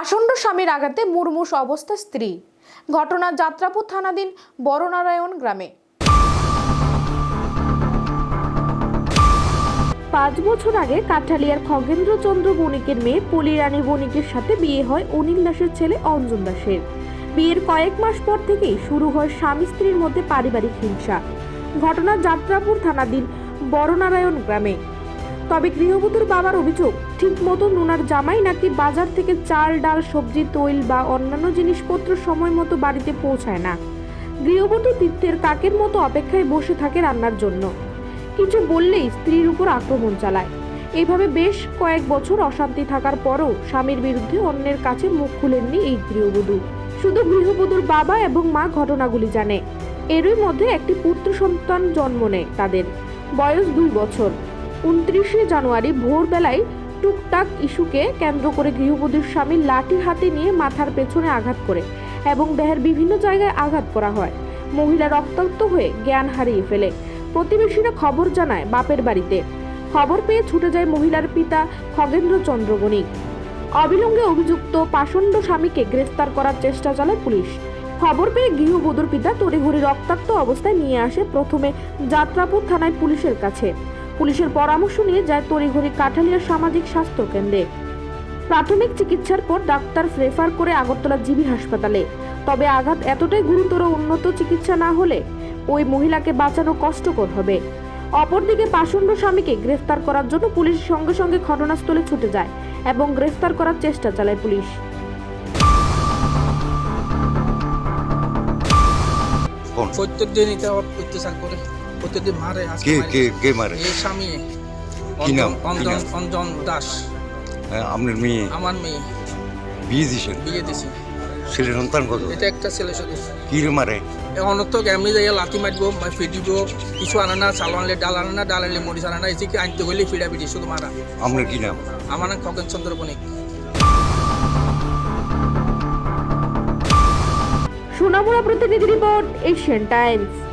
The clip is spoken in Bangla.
পাষণ্ড স্বামীর আঘাতে মুরমুষ অবস্থা স্ত্রী। ঘটনা যাত্রাপুর থানাধীন বড়নারায়ণ গ্রামে। পাঁচ বছর আগে কাঠালিয়ার খগেন্দ্র চন্দ্র বণিকের মেয়ে পলিরানী বণিকের সাথে বিয়ে হয় অনিল দাসের ছেলে অঞ্জন দাসের। বিয়ের কয়েক মাস পর থেকেই শুরু হয় স্বামী স্ত্রীর মধ্যে পারিবারিক হিংসা। ঘটনা যাত্রাপুর থানাধীন বড়নারায়ণ গ্রামে। তবে গৃহবধূর বাবার অভিযোগ, ঠিক মতো নুনার জামাই নাকি বাজার থেকে চাল, ডাল, সবজি, তৈল বা অন্যান্য জিনিসপত্র সময় মতো বাড়িতে পৌঁছায় না। গৃহবধূ তীর্থের কাকের মতো অপেক্ষায় বসে থাকে রান্নার জন্য। কিছু বললেই স্ত্রীর উপর আক্রমণ চালায়। এইভাবে বেশ কয়েক বছর অশান্তি থাকার পরও স্বামীর বিরুদ্ধে অন্যের কাছে মুখ খুলেননি এই গৃহবধূ। শুধু গৃহবধূর বাবা এবং মা ঘটনাগুলি জানে। এরই মধ্যে একটি পুত্র সন্তান জন্ম নেয় তাদের। বয়স দুই বছর। উনত্রিশে জানুয়ারি ভোরবেলায় টুকটাক ইস্যুকে কেন্দ্র করে গৃহবধূর স্বামী লাঠি হাতে নিয়ে মাথার পেছনে আঘাত করে এবং দেহের বিভিন্ন জায়গায় আঘাত করা হয়। মহিলা রক্তাক্ত হয়ে জ্ঞান হারিয়ে ফেলে। প্রতিবেশীরা খবর জানায় বাপের বাড়িতে। খবর পেয়ে ছুটে যায় মহিলার পিতা খগেন্দ্র চন্দ্র বণিক। অবিলম্বে অভিযুক্ত পাষণ্ড স্বামীকে গ্রেফতার করার চেষ্টা চালায় পুলিশ। খবর পেয়ে গৃহবধূর পিতা তড়িঘড়ি রক্তাক্ত অবস্থায় নিয়ে আসে প্রথমে যাত্রাপুর থানায় পুলিশের কাছে। পুলিশের পরামর্শ নিয়ে যায় তড়িঘড়ি কাঠালিয়া সামাজিক স্বাস্থ্য কেন্দ্রে। প্রাথমিক চিকিৎসার পর ডাক্তার রেফার করে আগরতলা জিবি হাসপাতালে। তবে আঘাত এতটাই গুরুতর উন্নত চিকিৎসা না হলে ওই মহিলাকে বাঁচানো কষ্টকর হবে। অপরদিকে পাষণ্ড স্বামীকে গ্রেফতার করার জন্য পুলিশ সঙ্গে সঙ্গে ঘটনাস্থলে ছুটে যায় এবং গ্রেফতার করার চেষ্টা চালায় পুলিশ। প্রত্যেক দিন এটা অত্যাচার করে। প্রত্যেকদিন মারে কে। কে কে মারে? এই স্বামী। কি নাম? অঞ্জন- অঞ্জন দাস। হ্যাঁ, আপনার মেয়ে? আমার মেয়ে। বিয়ে দিছেন বিয়ে দিছি ছেলে সন্তান কত? এটা একটা ছেলে শুধু কি রে মারে? অনর্থক এমনি যাইয়া লাথি মারব বা ফিডিব কিছু আনে না চাল আনলে ডাল আনে না ডাল আনলে মরিচ আনে না এসে আনতে গেলে ফিডা ফিডি শুধু মারা। আপনার কি নাম? আমার নাম খগেন চন্দ্র বণিক। সোনামুড়া প্রতিনিধি রিপোর্ট এশিয়ান টাইমস।